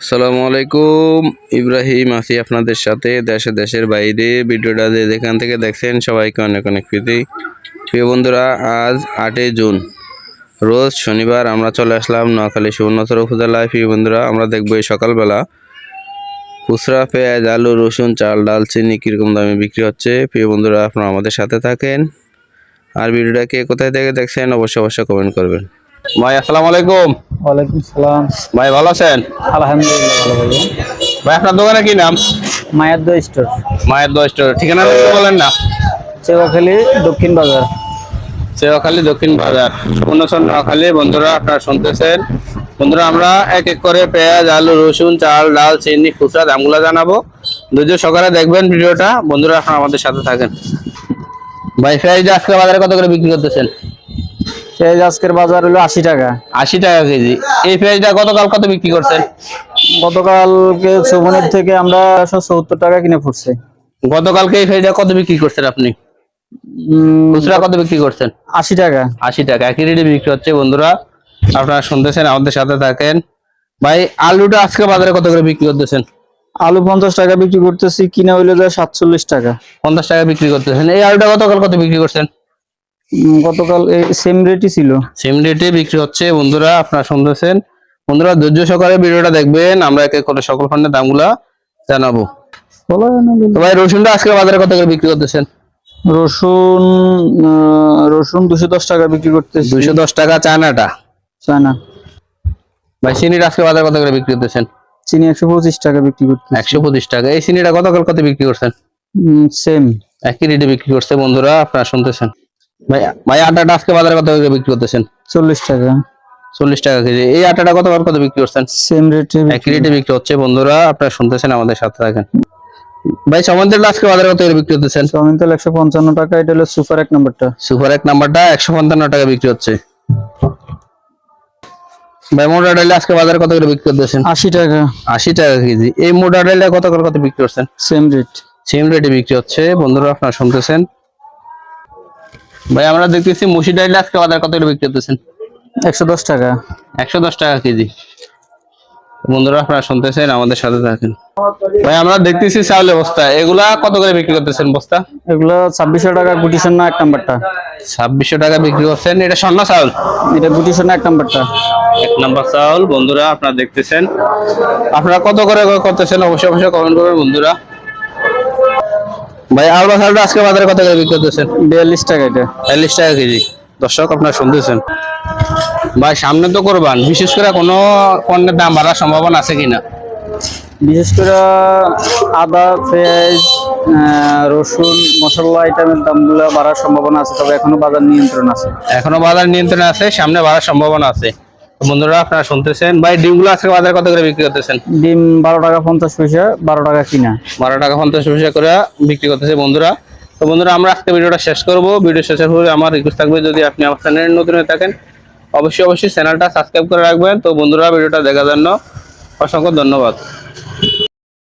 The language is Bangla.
আসসালামু আলাইকুম। ইব্রাহিম আছি আপনাদের সাথে দেশে দেশের বাইরে। ভিডিওটা যে যেখান থেকে দেখছেন সবাইকে অনেক অনেক প্রীতি। প্রিয় বন্ধুরা, আজ আটই জুন। রোজ শনিবার আমরা চলে আসলাম নোয়াখালী সুবর্ণচর উপজেলায়। প্রিয় বন্ধুরা, আমরা দেখব এই সকালবেলা খুচরা, পেঁয়াজ, আলু, রসুন, চাল, ডাল, চিনি কীরকম দামে বিক্রি হচ্ছে। প্রিয় বন্ধুরা, আপনারা আমাদের সাথে থাকেন। আর ভিডিওটাকে কোথায় থেকে দেখছেন অবশ্যই অবশ্যই কমেন্ট করবেন। ভাই, আসসালামু আলাইকুম। ওয়ালাইকুম সালাম। ভাই ভালো আছেন? আলহামদুলিল্লাহ ভালো ভাই। ভাই আপনার দোকানে কি নাম? মায়ের দই স্টোর। মায়ের দশ স্টোর। ঠিকানা বলেন না। চেওয়াখালী দক্ষিণ বাজার। সেওয়াখালী দক্ষিণ বাজার। সুবর্ণচর নোয়াখালী বন্ধুরা আপনারা শুনতেছেন। বন্ধুরা আমরা এক এক করে পেঁয়াজ আলু রসুন চাল ডাল চিনি খুচরা দামগুলো জানাব। দুজন সকালে দেখবেন ভিডিওটা। বন্ধুরা আপনারা আমাদের সাথে থাকেন। ভাই পেঁয়াজটা আজকে বাজারে কত করে বিক্রি করতেছেন? পেঁয়াজ আজকের বাজার হলো আশি টাকা। আশি টাকা কেজি। এই পেঁয়াজটা গতকাল কত বিক্রি করছেন? গতকালকে সুমনির থেকে আমরা সত্তর টাকা কিনে পড়ছে গতকালকে এই পেঁয়াজটা কত বিক্রি করছেন আপনি? খুচরা কত বিক্রি করছেন? আশি টাকা। আশি টাকা। একই রেটে বিক্রি হচ্ছে বন্ধুরা। আপনারা শুনতেছেন আমাদের সাথে থাকেন। ভাই আলুটা আজকে বাজারে কত করে বিক্রি করতেছেন? আলু পঞ্চাশ টাকা বিক্রি করতেছি কিনা হইল যায় সাতচল্লিশ টাকা। পঞ্চাশ টাকা বিক্রি করতেছেন। এই আলুটা গতকাল কত বিক্রি করছেন? গতকাল এই সেম রেটই ছিল। সেম রেটে বিক্রি হচ্ছে। বন্ধুরা আপনারা শুনতেছেন। বন্ধুরা ধৈর্য সহকারে ভিডিওটা দেখবেন। আমরা এক এক করে সকল ফন্ডের দামগুলা জানাব। ভাই রসুনটা আজকে বাজারে কত করে বিক্রি করতেছেন? রসুন রসুন দুশো দশ টাকা বিক্রি করতেছি। দুইশো দশ টাকা চায়নাটা। চায়না। ভাই চিনিটা আজকে বাজারে কত করে বিক্রি করতেছেন? চিনি একশো পঁচিশ টাকা বিক্রি করতেছি। একশো পঁচিশ টাকা। এই চিনিটা গতকাল কত বিক্রি করছেন? সেম একই রেটে বিক্রি করছে বন্ধুরা আপনারা শুনতেছেন। ভাই আটাটা আজকে বাজারে কত করে বিক্রি করতেছেন? চল্লিশ টাকা। চল্লিশ টাকা কেজি। এই আটাটা কতবার কত বিক্রি করছেন? সেম রেটে একই রেটে বিক্রি হচ্ছে বন্ধুরা আপনারা শুনতেছেন আমাদের সাথে থাকেন। ভাই সমান্তরাল আজকে বাজারে কত করে বিক্রি করতেছেন? চাউমিন তেল একশো পঞ্চান্ন টাকা এটা হলো সুপার এক নাম্বারটা। সুপার এক নাম্বারটা একশো পঞ্চান্ন টাকা বিক্রি হচ্ছে। ভাই মোটা ডাইলে আজকে বাজারে কত করে বিক্রি করতেছেন? আশি টাকা। আশি টাকা কেজি। এই মোটা ডাইলে কত করে কত বিক্রি করছেন? Same rate. সেম রেটে বিক্রি হচ্ছে বন্ধুরা আপনারা শুনতেছেন। ভাই আমরা দেখতেছি মুসি ডাইলে আজকে বাজারে কত করে বিক্রি করতেছেন? একশো দশ টাকা। একশো দশ টাকা কেজি। বন্ধুরা আপনারা শুনতেছেন আমাদের সাথে থাকেন। ভাই আমরা দেখতেছি চাউলের বস্তা। এগুলা কত করে বিক্রি করতেছেন বস্তা? এগুলো ছাব্বিশশো টাকা গুটি সোনা এক নাম্বারটা। ছাব্বিশশো টাকা বিক্রি করছেন। এটা স্বর্ণ চাউল? এটা গুটি সোনা এক নাম্বারটা। এক নাম্বার চাউল। বন্ধুরা আপনারা দেখতেছেন। আপনারা কত করে করতেছেন? অবশ্যই অবশ্যই কমেন্ট করবেন বন্ধুরা। ভাই আলবা চাউলটা আজকে বাজারে কত করে বিক্রি করতেছেন? বিয়াল্লিশ টাকা এটা। চল্লিশ টাকা কেজি। দর্শক আপনারা শুনতেছেন। ভাই সামনে তো করবান। বিশেষ করে কোনো পণ্যের দাম বাড়ার সম্ভাবনা আছে কিনা? বিশেষ করে আদা পেঁয়াজ রসুন মশলা আইটেমের দামগুলো বাড়ার সম্ভাবনা আছে তবে এখনও বাজার নিয়ন্ত্রণ আছে। এখনও বাজার নিয়ন্ত্রণে আছে সামনে বাড়ার সম্ভাবনা আছে। বন্ধুরা আপনারা শুনতেছেন। ভাই ডিমগুলো আজকে বাজারে কত করে বিক্রি করতেছেন? ডিম বারো টাকা পঞ্চাশ পয়সা বারো টাকা কিনা। বারো টাকা পঞ্চাশ পয়সা করে বিক্রি করতেছে বন্ধুরা। তো বন্ধুরা আমরা আজকে ভিডিওটা শেষ করব। ভিডিও শেষের পরে আমার রিকোয়েস্ট থাকবে যদি আপনি আমার চ্যানেলের নতুন হয়ে থাকেন অবশ্যই অবশ্যই চ্যানেলটা সাবস্ক্রাইব করে রাখবেন। তো বন্ধুরা ভিডিওটা দেখার জন্য অসংখ্য ধন্যবাদ।